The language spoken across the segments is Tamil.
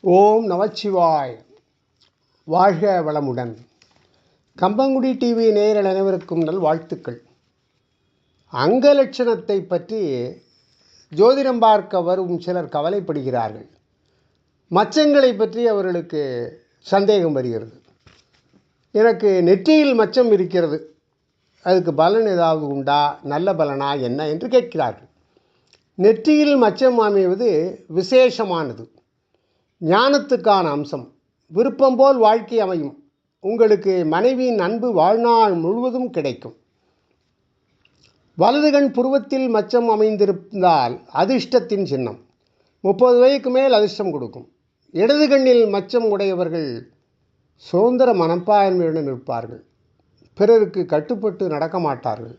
ஓம் நமச்சிவாய் வாழ்க வளமுடன். கம்பங்குடி டிவி நேயர்கள் அனைவருக்கும் நல் வாழ்த்துக்கள். அங்கலட்சணத்தை பற்றி ஜோதிடம் பார்க்க வரும் சிலர் கவலைப்படுகிறார்கள். மச்சங்களை பற்றி அவர்களுக்கு சந்தேகம் வருகிறது. எனக்கு நெற்றியில் மச்சம் இருக்கிறது. அதுக்கு பலன் ஏதாவது உண்டா? நல்ல பலனா? என்ன? என்று கேட்கிறார்கள். நெற்றியில் மச்சம் அமைவது விசேஷமானது. ஞானத்துக்கான அம்சம். விருப்பம் போல் வாழ்க்கை அமையும். உங்களுக்கு மனைவியின் அன்பு வாழ்நாள் முழுவதும் கிடைக்கும். வலது கண் புருவத்தில் மச்சம் அமைந்திருந்தால் அதிர்ஷ்டத்தின் சின்னம். முப்பது வயதுக்கு மேல் அதிர்ஷ்டம் கொடுக்கும். இடது கண்ணில் மச்சம் உடையவர்கள் சுதந்திர மனப்பான்மையுடன் இருப்பார்கள். பிறருக்கு கட்டுப்பட்டு நடக்க மாட்டார்கள்.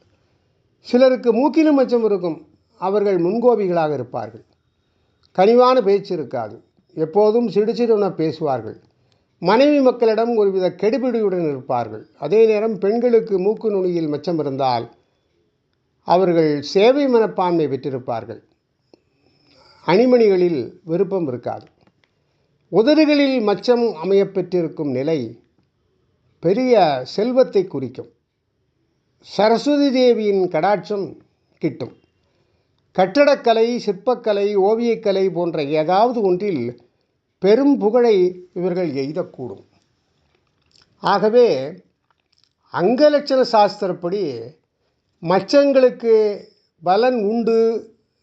சிலருக்கு மூக்கிலும் மச்சம் இருக்கும். அவர்கள் முன்கோபிகளாக இருப்பார்கள். கனிவான பேச்சு இருக்காது. எப்போதும் சிடுசிடுன பேசுவார்கள். மனைவி மக்களிடம் ஒருவித கெடுபிடியுடன் இருப்பார்கள். அதே நேரம் பெண்களுக்கு மூக்கு நுனியில் மச்சம் இருந்தால் அவர்கள் சேவை மனப்பான்மை பெற்றிருப்பார்கள். அணிமணிகளில் விருப்பம் இருக்காது. உதடுகளில் மச்சம் அமையப்பெற்றிருக்கும் நிலை பெரிய செல்வத்தை குறிக்கும். சரஸ்வதி தேவியின் கடாட்சம் கிட்டும். கட்டடக்கலை சிற்பக்கலை ஓவியக்கலை போன்ற ஏதாவது ஒன்றில் பெரும் புகழை இவர்கள் எய்தக்கூடும். ஆகவே அங்கலட்சண சாஸ்திரப்படி மச்சங்களுக்கு பலன் உண்டு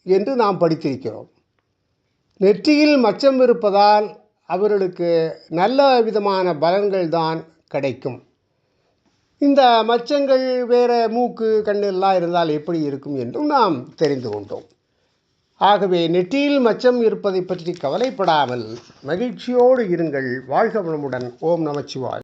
என்று நாம் படித்திருக்கிறோம். நெற்றியில் மச்சம் இருப்பதால் அவர்களுக்கு நல்ல விதமான பலன்கள் தான் கிடைக்கும். இந்த மச்சங்கள் வேறு மூக்கு கண்ணெல்லாம் இருந்தால் எப்படி இருக்கும் என்றும் நாம் தெரிந்து கொண்டோம். ஆகவே நெற்றியில் மச்சம் இருப்பதை பற்றி கவலைப்படாமல் மகிழ்ச்சியோடு இருங்கள். வாழ்க வளமுடன். ஓம் நமச்சிவாய்